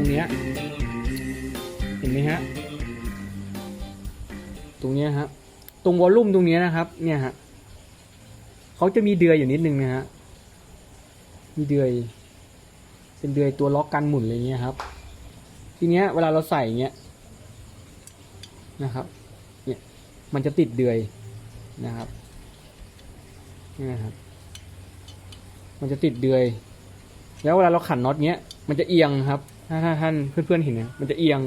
รงเนี้ยเห็นไหมฮะตรงเนี้ยฮะตรงวอลลุ่มตรงเนี้ยนะครับ เนี่ยฮะเขาจะมีเดือยอยู่นิดนึงนะฮะมีเดือยเป็นเดือยตัวล็อกกันหมุนอะไรเงี้ยครับ ทีเนี้ยเวลาเราใส่เงี้ยนะครับ เนี่ยมันจะติดเดือยนะครับนี่นะครับ มันจะติดเดือย แล้วเวลาเราขันน็อตเนี้ย มันจะเอียงครับ ถ้าถ้าท่านเพื่อนๆเห็นเนี่ยมันจะเอียง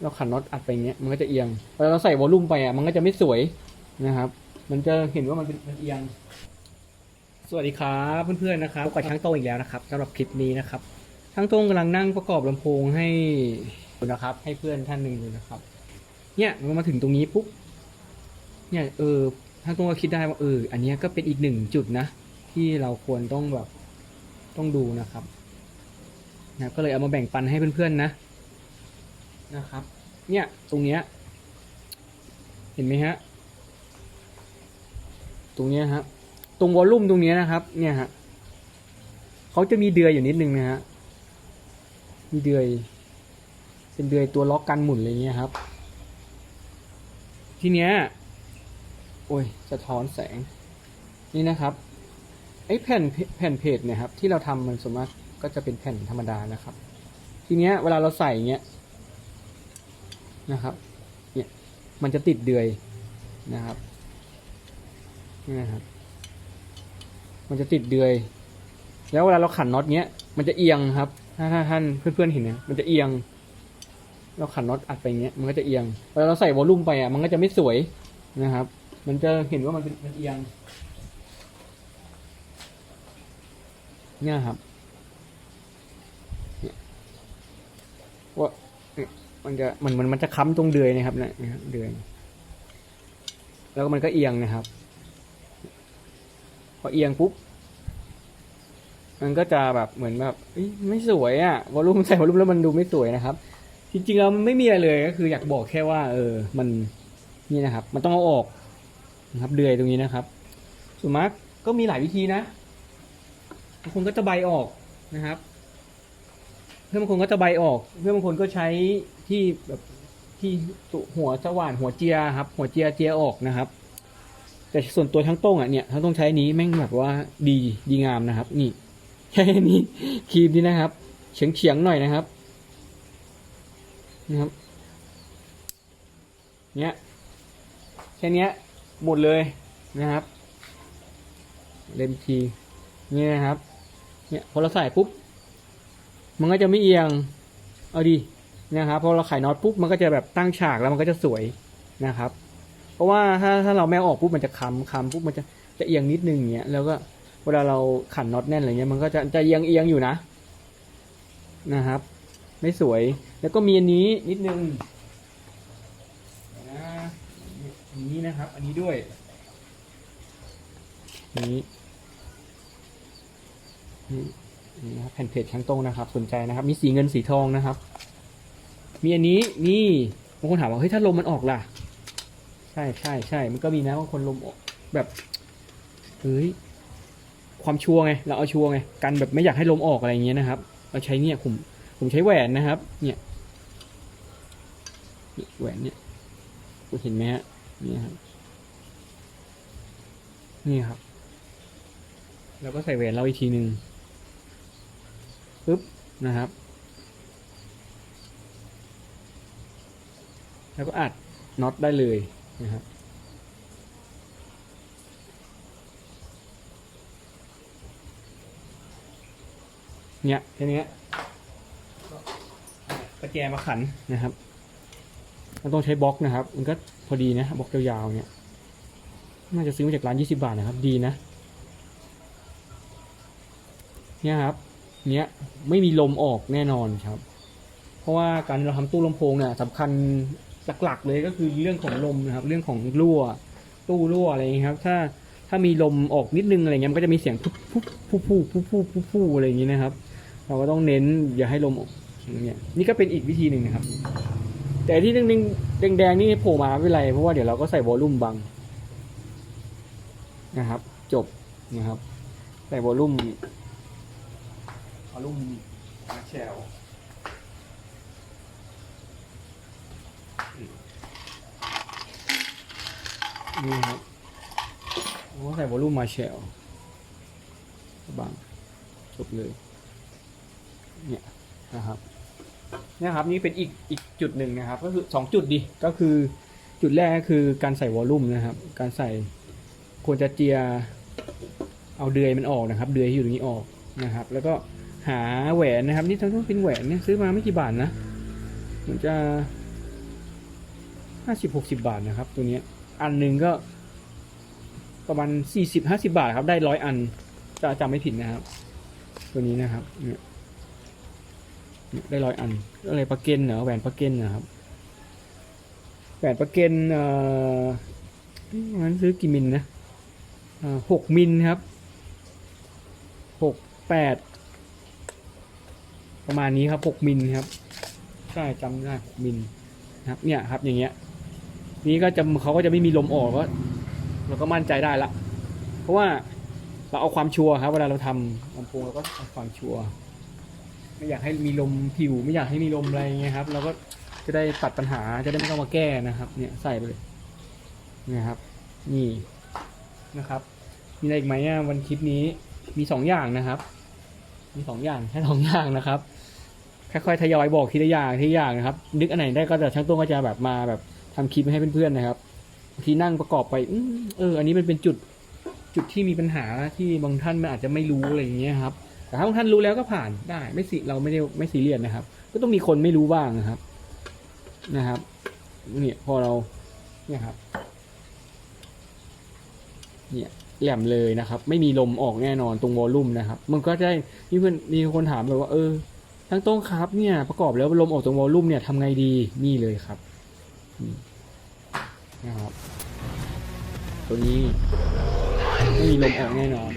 เราขันน็อตอัดไปเงี้ยมันก็จะเอียงเวลาเราใส่วอลลุ่มไปอะมันก็จะไม่สวยนะครับ มันจะเห็นว่ามันเป็นมันเอียง สวัสดีครับเพื่อนๆนะครับกับช่างโต้งอีกแล้วนะครับสำหรับคลิปนี้นะครับช่างโต้งกำลังนั่งประกอบลำโพงให้นะครับ ให้เพื่อนท่านหนึ่งดูนะครับ เนี่ยมันมาถึงตรงนี้ปุ๊บเนี่ยเออช่างโต้งก็คิดได้ว่าเอออันนี้ก็เป็นอีกหนึ่งจุดนะ ที่เราควรต้องแบบต้องดูนะครับ นะก็เลยเอามาแบ่งปันให้เพื่อนๆนะนะครับ เนี่ยตรงเนี้ยเห็นไหมฮะตรงเนี้ยฮะตรงวอลลุ่มตรงเนี้ยนะครับ เนี่ยฮะเขาจะมีเดือยอยู่นิดนึงนะฮะมีเดือยเป็นเดือยตัวล็อกกันหมุนอะไรเงี้ยครับ ทีเนี้ยโอ้ยสะท้อนแสงนี่นะครับไอ้แผ่นแผ่นเพจเนี่ยครับที่เราทำมันส่วนมา ก็จะเป็นแผ่นธรรมดานะครับ ทีเนี้ยเวลาเราใส่เงี้ยนะครับเนี่ยมันจะติดเดือยนะครับนี่นะครับมันจะติดเดือย แล้วเวลาเราขันน็อตเงี้ยมันจะเอียงครับ ถ้าถ้าท่านเพื่อนๆเห็นเนี่ยมันจะเอียง เราขันน็อตอัดไปเงี้ยมันก็จะเอียงเวลาเราใส่วอลลุ่มไปอะมันก็จะไม่สวยนะครับ มันจะเห็นว่ามันเป็นมันเอียงเนี่ยครับ เนี่ย ว่ามันจะมันมันมันจะค้ำตรงเดือยนะครับเนี่ยนะครับเดือยแล้วมันก็เอียงนะครับ พอเอียงปุ๊บมันก็จะแบบเหมือนแบบไม่สวยอะ่ะวอลลุ่มใส่วอลลุ่มแล้วมันดูไม่สวยนะครับ จริงๆแล้วมันไม่มีอะไรเลยก็คืออยากบอกแค่ว่า เออ มันนี่นะครับ มันต้องเอาออกนะครับ เดือยตรงนี้นะครับส่วนมากก็มีหลายวิธีนะบางคนก็จะใบออกนะครับ พื่อนบางคนก็จะใบออก เพื่อนบางคนก็ใช้ที่แบบที่หัวสว่านหัวเจียครับ หัวเจียเจียออกนะครับ แต่ส่วนตัวทั้งต้งอะเนี่ยทั้งต้งใช้นี้แม่งแบบว่าดีดีงามนะครับ นี่แค่นี้ครีมนี้นะครับเฉียงเฉียงๆหน่อยนะครับนะครับ เนี่ยแค่เนี้ยหมดเลยนะครับ เล่มทีนี่นะครับ เนี่ยพอเราใส่ปุ๊บ มันก็จะไม่เอียง เอาดีนะครับพอเราไขน็อตปุ๊บมันก็จะแบบตั้งฉากแล้วมันก็จะสวยนะครับ เพราะว่าถ้าถ้าเราไม่ออกปุ๊บมันจะค้ำค้ำปุ๊บมันจะจะเอียงนิดนึงอย่างเงี้ยแล้วก็เวลาเราขันน็อตแน่นอะไรเงี้ยมันก็จะจะเอียงเอียงอยู่นะนะครับ ไม่สวยแล้วก็มีอันนี้นิดนึงนะอันนี้นะครับ อันนี้ด้วยอัน นี่นะครับแผ่นเพจช่างตรงนะครับ สนใจนะครับ มีสีเงินสีทองนะครับ มีอันนี้นี่บางคนถามว่าเฮ้ยถ้าลมมันออกล่ะ ใช่ใช่ใช่มันก็มีนะบางคนลมออกแบบเฮ้ยความชัวไงเราเอาชัวไงกันแบบไม่อยากให้ลมออกอะไรอย่างเงี้ยนะครับเราใช้เนี่ยผมผมใช้แหวนนะครับ เนี่ยแหวนเนี่ยคุณเห็นไหมฮะนี่ครับนี่ครับ แล้วก็ใส่แหวนเราอีกทีหนึ่ง ปึ๊บนะครับ แล้วก็อัดน็อตได้เลยนะครับเนี่ยแค่นี้ก็เอาประแจมาขันนะครับ มันต้องใช้บล็อกนะครับ มันก็พอดีนะบล็อกยาวๆเนี่ย น่าจะซื้อมาจากร้านยี่สิบาทนะครับ ดีนะ เนี่ยครับ เนี้ยไม่มีลมออกแน่นอนครับ เพราะว่าการเราทำตู้ลำโพงเนี่ยสำคัญหลักๆเลยก็คือเรื่องของลมนะครับ เรื่องของรั่ว ตู้รั่วอะไรเงี้ยครับ ถ้าถ้ามีลมออกนิดนึงอะไรเงี้ยมันก็จะมีเสียงพุ๊บพุ๊บพุ๊บพุ๊บพุ๊บพุ๊บปุ๊บอะไรอย่างนี้ยนะครับ เราก็ต้องเน้นอย่าให้ลมออกเนี่ยนี่ก็เป็นอีกวิธีหนึ่งนะครับ แต่ที่นึงแดงๆนี่โผล่มาไม่เป็นไรเพราะว่าเดี๋ยวเราก็ใส่วอลลุ่มบังนะครับ จบนะครับ ใส่วอลลุ่ม อลูมิเนียมมาแชลนี่ครับโอ้ใส่วอลลุ่มมาแชลบางจบเลย เนี่ยนะครับเนี่ยครับนี่เป็นอีกอีกจุดหนึ่งนะครับ ก็คือสองจุดดีก็คือจุดแรกคือการใส่วอลลุ่มนะครับ การใส่ควรจะเจียเอาเดือยมันออกนะครับ เดือยที่อยู่ตรงนี้ออกนะครับ แล้วก็ หาแหวนนะครับ นี่ทั้งทั้งเป็นแหวนเนี่ยซื้อมาไม่กี่บาทนะเหมือนจะห้าสิบหกสิบาทนะครับ ตัวนี้อันหนึ่งก็ ประมาณสี่สิบห้าสิบาทครับ ได้ร้อยอันจะจำไม่ผิดนะครับ ตัวนี้นะครับเนี่ยได้ร้อยอันอะไรปลาเกนเหรอแหวนปลาเกนนะครับแหวนปลาเกนเอ่องั้นซื้อกี่มิลนะหกมิลครับหกแปด ประมาณนี้ครับหกมิลครับใช่จำได้หกมิลนะครับ เนี่ยครับ อย่างเงี้ย นี้ก็จะเขาก็จะไม่มีลมออกก็เราก็มั่นใจได้ละ เพราะว่าเราเอาความชัวร์ครับ เวลาเราทำลำโพงเราก็เอาความชัวร์ไม่อยากให้มีลมผิว ไม่อยากให้มีลมอะไรเงี้ยครับ เราก็จะได้ตัดปัญหาจะได้ไม่ต้องมาแก้นะครับ เนี่ยใส่ไปเลยเนี่ยครับ นี่นะครับ มีอะไรอีกไหมวันคลิปนี้มีสองอย่างนะครับ มีสองอย่างแค่สองอย่างนะครับค่อยๆทยอยบอกทีละอย่างทีละอย่างนะครับ นึกอันไหนได้ก็จะช่างตัวก็จะแบบมาแบบทำคลิปให้เพื่อนๆนะครับบางทีนั่งประกอบไปอเออ อันนี้มันเป็นจุดจุดที่มีปัญหาที่บางท่านมันอาจจะไม่รู้อะไรอย่างเงี้ยครับแต่ถ้าบางท่านรู้แล้วก็ผ่านได้ ไม่สิเราไม่ได้ไม่ซีเรียสนะครับ ก็ต้องมีคนไม่รู้บ้างนะครับ นะครับเนี่ยพอเราเนี่ยครับ เนี่ย แหลมเลยนะครับ ไม่มีลมออกแน่นอนตรงวอลลุ่มนะครับ มันก็ได้มีเพื่อนมีคนถามแบบว่าเออทั้งโต้งครับเนี่ยประกอบแล้วลมออกตรงวอลลุ่มเนี่ยทำไงดีนี่เลยครับนี่นะครับ ตัวนี้ไม่มีลมออกแน่นอน